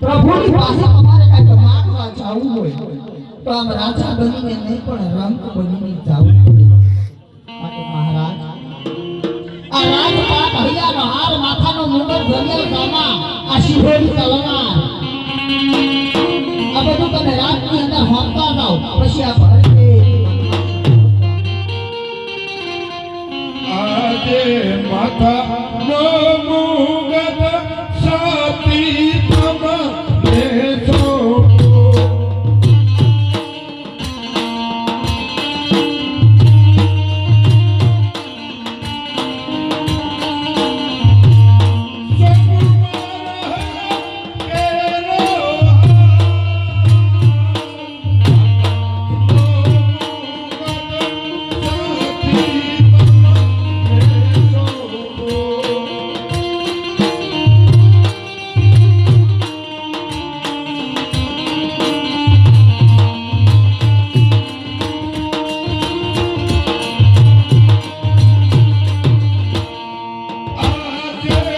પ્રભુની પાસે અમારે કાંઈક માંગવા જવું હોય, તો આમ રાજા બનીને નહીં પણ રંક બનીને જવું પડે. માટે મહારાજ. આ રાજપાટ હૈયાનો હાર, માથાનો મુંડર ધનિયલ કામા આ શિહોરી તલમાર આ બધું તમે રાતની અંદર હોંતા જાઓ, પછી આ ભરતે આજે Happy